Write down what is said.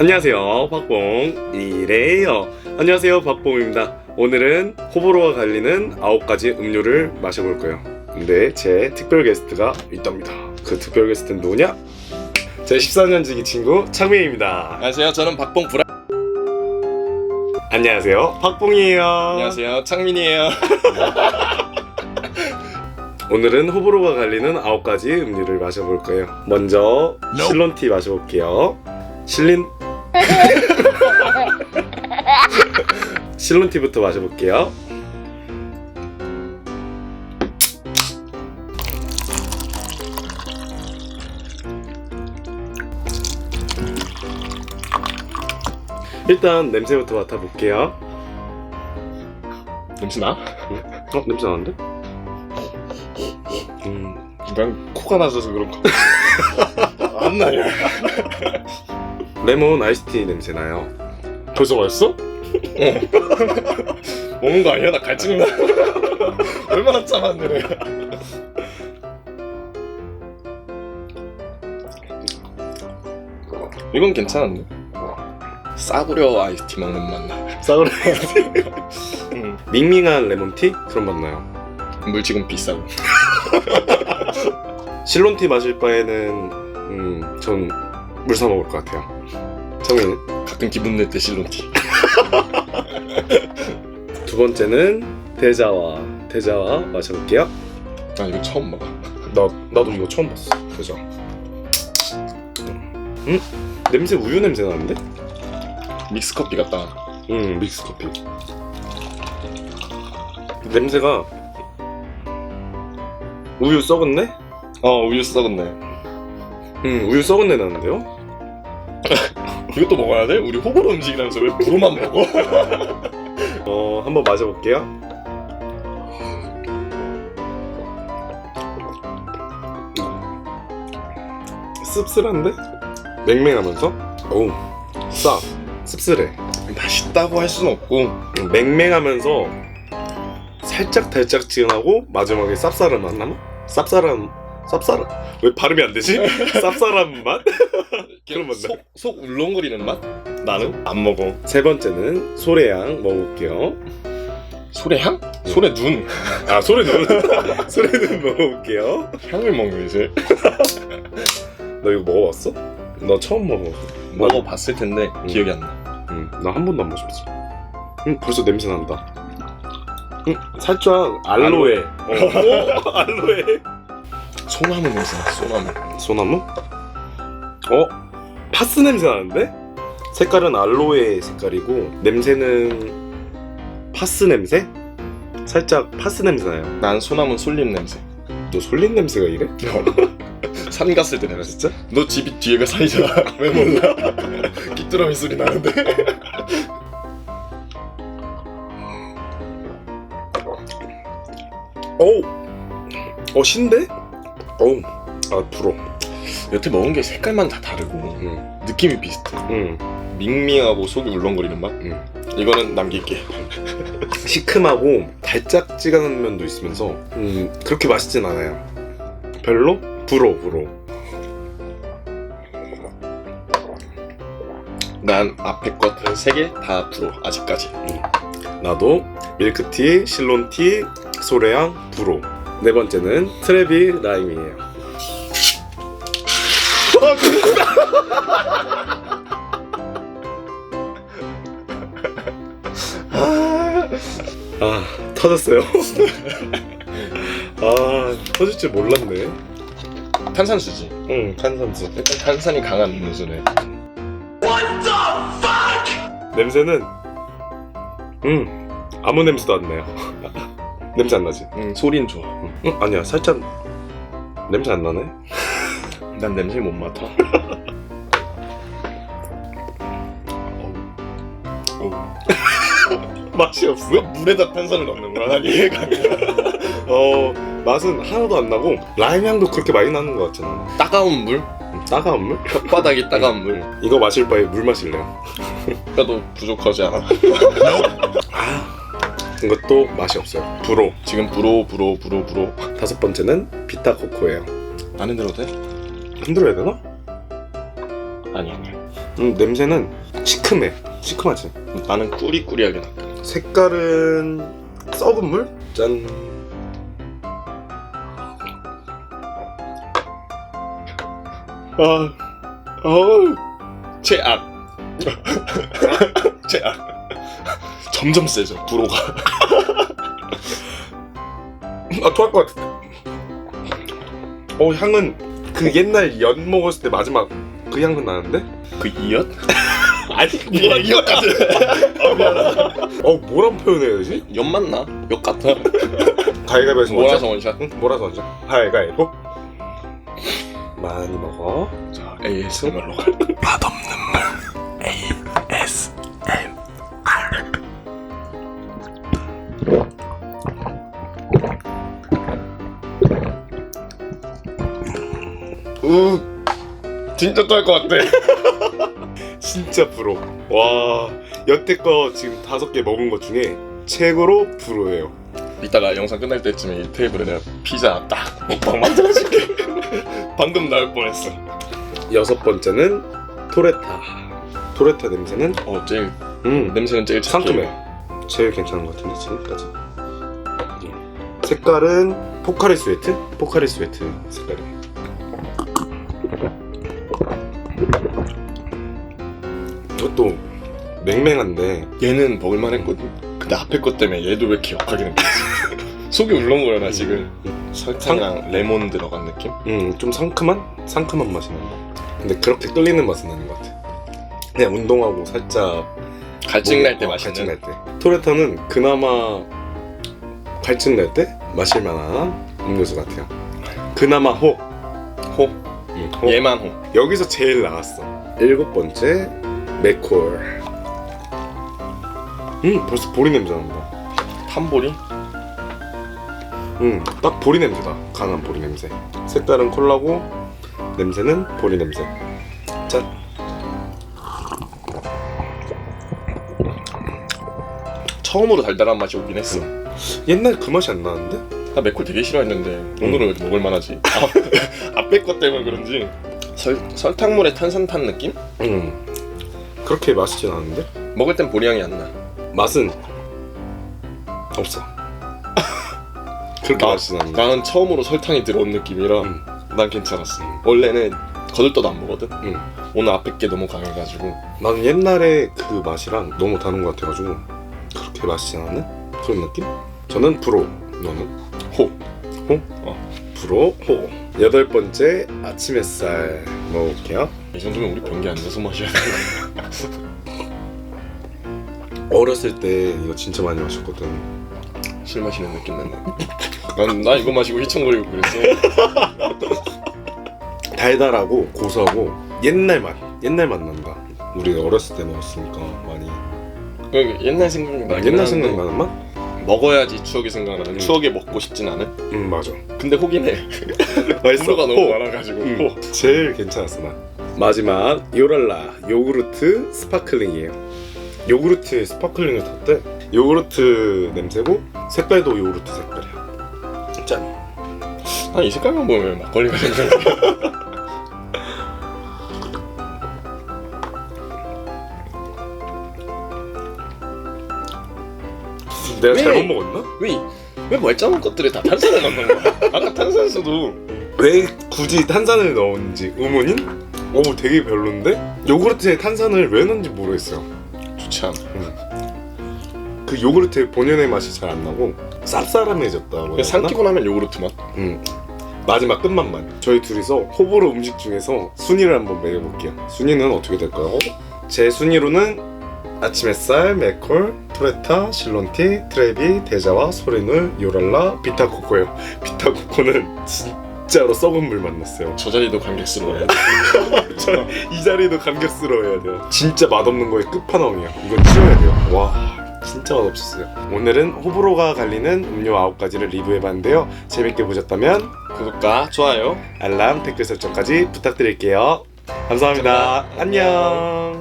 안녕하세요 박봉이래요 안녕하세요 박봉입니다 오늘은 호불호가 갈리는 아홉 가지 음료를 마셔볼 거예요 근데 제 특별 게스트가 있답니다 그 특별 게스트는 누구냐? 제 14년지기 친구 창민입니다 안녕하세요. 저는 박봉 브라. 안녕하세요 박봉이에요 안녕하세요. 창민이에요. 오늘은 호불호가 갈리는 아홉 가지 음료를 마셔볼 거예요 먼저 실론티 마셔볼게요 실린 실론티부터 마셔볼게요 일단 냄새부터 맡아볼게요 냄새 나? 어? 냄새 나는데? 음, 난 코가 나져서 그런가. 안 나요. 레몬 아이스티 냄새 나요 벌써 맛있어? 어. 먹는 거 아니야? 나 갈증 나. 얼마나 짜만데 내가. 이건 괜찮은데. 싸구려 아이스티 먹는 맛 나. 싸구려 응. 밍밍한 레몬티? 그런 맛 나요 물 지금 비싸고. 실론티 마실 바에는 음, 전 물 사 먹을 것 같아요 정민은? 가끔 기분 낼 때 실론티. 두 번째는 대자와 대자와 마셔볼게요 나 이거 처음 먹어. 나, 나도 이거 처음 봤어 대자 음? 냄새 우유 냄새 나는데? 믹스 커피 같다. 음 믹스 커피 냄새가 우유 썩었네? 어 우유 썩었네. 음 우유 썩은 내 나는데요? 이것도 먹어야 돼? 우리 호불호 음식이라면서 왜 불호만 먹어? 어 한번 마셔볼게요 씁쓸한데? 맹맹하면서? 어우 싸 씁쓸해 맛있다고 할 수는 없고 음, 맹맹하면서 살짝 달짝지근하고 마지막에 쌉싸름 맛 나나? 쌉싸름 쌉싸름 왜 발음이 안 되지? 쌉싸름 맛? 그런 맛 나. 속, 속 울렁거리는 맛? 나는 안 먹어 세 번째는 소래향 먹어볼게요 소래향? 소래 눈 아 소래눈 소래눈 먹어볼게요 향을 먹는 이제 너 이거 먹어봤어? 나 처음 먹어봤어 먹어봤을 텐데 음. 기억이 안 나. 응, 나 한 번도 안 마셨어 응, 벌써 냄새 난다 응, 살짝 알로에 어, 알로에 소나무 냄새 나 소나무. 소나무? 어? 파스 냄새 나는데? 색깔은 알로에 색깔이고 냄새는 파스 냄새? 살짝 파스 냄새 나요 난 소나무 솔잎 냄새. 너 솔린 냄새가 이래? 산 갔을 때 내가 진짜? 너 집이 뒤에가 산이잖아. 왜 몰라? 귀뚜라미 소리 나는데. 어우 어 신데? 어우 아 불어 여태 먹은 게 색깔만 다 다르고 응, 느낌이 비슷해. 응. 밍밍하고 속이 울렁거리는 맛. 음. 이거는 남길게. 시큼하고 달짝지근한 면도 있으면서 음, 그렇게 맛있진 않아요 별로? 불어 불어 난 앞에 것세개 다 불어 아직까지. 나도 밀크티, 실론티, 소래향, 불어 네 번째는 트레비 라임이에요. 아 터졌어요. 아 터질 줄 몰랐네. 탄산수지. 응. 탄산수. 일단 탄산이 강한 음료수네. 냄새는 음 아무 냄새도 안 나요 냄새 안 나지? 음 소린 좋아. 응, 응, 아니야 살짝 냄새 안 나네 난 냄새 못 맡아. 맛이 없어 왜 물에다 탄산을 넣는 거야? 난 이해가 안 가. 어 맛은 하나도 안 나고 라임 향도 그렇게 많이 나는 것 같잖아 따가운 물? 음, 따가운 물? 혓바닥이 따가운 물. 이거 마실 바에 물 마실래요? 너 부족하지 않아? 이것도 맛이 없어요 불어 지금 불어 불어 불어 불어. 다섯 번째는 비타 코코예요 안 흔들어도 돼? 흔들어야 되나? 아니 아니. 음, 냄새는 시큼해. 시큼하지. 나는 꾸리꾸리하게 나. 색깔은 썩은 물? 짠. 아, 어우, 최악. 최악. 점점 세져, 불호가. 아, 토할 것 같은데. 어, 향은 그 옛날 연 먹었을 때 마지막 그 향은 나는데? 그 이엇? 아니, 뭐야, 이엇까지. 아, 미안하다. 어, 뭐라 표현해야 되지? 연 맞나? 역 같아. 가위가위에서 몰아서 원샷. 응, 몰아서 먼저. 가위가위보. 많이 먹어. 자, ASMR로 가. 맛없는 물. 으, 진짜 짤것 같아. 진짜 불호. 와, 여태껏 지금 다섯 개 먹은 것 중에 최고로 불호예요. 이따가 영상 끝날 때쯤에 이 테이블에 내가 피자 딱 먹방 만들어줄게. 방금 나올 뻔했어. 여섯 번째는 토레타. 토레타 냄새는 어, 제일 음 냄새는 제일 착해. 상큼해. 제일 괜찮은 것 같은데 지금까지. 음. 색깔은 포카리 스웨트? 포카리 스웨트 색깔이. 이것도 맹맹한데 얘는 먹을만 했거든. 근데 앞에 것 때문에 얘도 왜 이렇게 역하게 느껴지? 속이 울렁거려 나 지금. 설탕이랑 레몬 들어간 느낌? 음, 좀 상큼한? 상큼한 맛이 난다. 근데 그렇게 끌리는 맛은 아닌 것 같아. 그냥 운동하고 살짝 갈증 날때 어, 맛있는. 갈증 날 때. 토레타는 그나마 갈증 날 때 마실 만한 음료수 같아요. 그나마 호. 호. 음, 호. 얘만 호. 여기서 제일 나왔어. 일곱 번째 맥콜. 음, 벌써 보리 냄새 난다. 탄보리? 음, 딱 보리 냄새다. 강한 보리 냄새. 색깔은 콜라고 냄새는 보리 냄새. 짠. 처음으로 달달한 맛이 오긴 했어. 옛날 그 맛이 안 나는데? 나 맥콜 되게 싫어했는데 오늘은 왜 이렇게 먹을 만하지? 아, 앞에 것 때문에 그런지 설, 설탕물에 탄산 탄 느낌? 음. 그렇게 맛있진 않은데? 먹을 땐 보리향이 안 나. 맛은 없어. 그렇게 나- 맛있진 않은데. 나는 처음으로 설탕이 들어온 느낌이라 음. 난 괜찮았어. 원래는 거들떠도 안 먹거든. 음. 오늘 앞에 게 너무 강해가지고 나는 옛날에 그 맛이랑 너무 다른 것 같아가지고 그렇게 맛있진 않은 그런 느낌? 저는 브로. 너는? 호. 호? 어. 브로 호. 여덟 번째 아침 햇살 먹어볼게요. 이 정도면 우리 변기 앉아서 마셔야 돼. 어렸을 때 이거 진짜 많이 마셨거든. 술 마시는 느낌 나네. 난, 나 이거 마시고 휘청거리고 그랬어. 달달하고 고소하고 옛날 맛. 옛날 맛 난다. 우리 어렸을 때 먹었으니까 많이. 그 옛날 생각이 나긴 옛날 생각나는 맛? 먹어야지 추억이 생각나는. 음. 추억에 먹고 싶진 않은. 응 맞아. 근데 호긴 해. 맛있어. 호가 너무 호. 많아가지고. 음, 호. 제일 괜찮았어 난. 마지막 요랄라 요구르트 스파클링이에요. 요구르트에 스파클링을 탔대. 요구르트 냄새고 색깔도 요구르트 색깔이야. 짠. 난이 색깔만 보면 막걸리가 생각나. 내가 왜? 잘못 먹었나? 왜, 왜 멀쩡한 것들에 다 탄산을 넣는 거야? 아까 탄산수도 왜 굳이 탄산을 넣었는지 의문인? 오 되게 별론데? 요구르트에 탄산을 왜 넣는지 모르겠어요. 좋지 않아. 그 요구르트의 본연의 맛이 잘 안 나고 쌉싸름해졌다고 해야 되나? 삼키고 나면 요구르트 맛. 음. 마지막 끝맛만 저희 둘이서 호불호 음식 중에서 순위를 한번 매겨볼게요 순위는 어떻게 될까요? 제 순위로는 아침 햇살, 맥콜, 토레타, 실론티, 트레비, 데자와, 소리눌, 요랄라, 비타코코예요 비타코코는 진짜로 썩은 물 만났어요 저 자리도 감격스러워야 돼. 이 자리도 감격스러워야 돼요 진짜 맛없는 거의 끝판왕이야 이거 치워야 돼요 와 진짜 맛없었어요 오늘은 호불호가 갈리는 음료 9가지를 리뷰해봤는데요 재밌게 보셨다면 구독과 좋아요. 알람, 댓글 설정까지 부탁드릴게요. 감사합니다. 감사합니다. 안녕.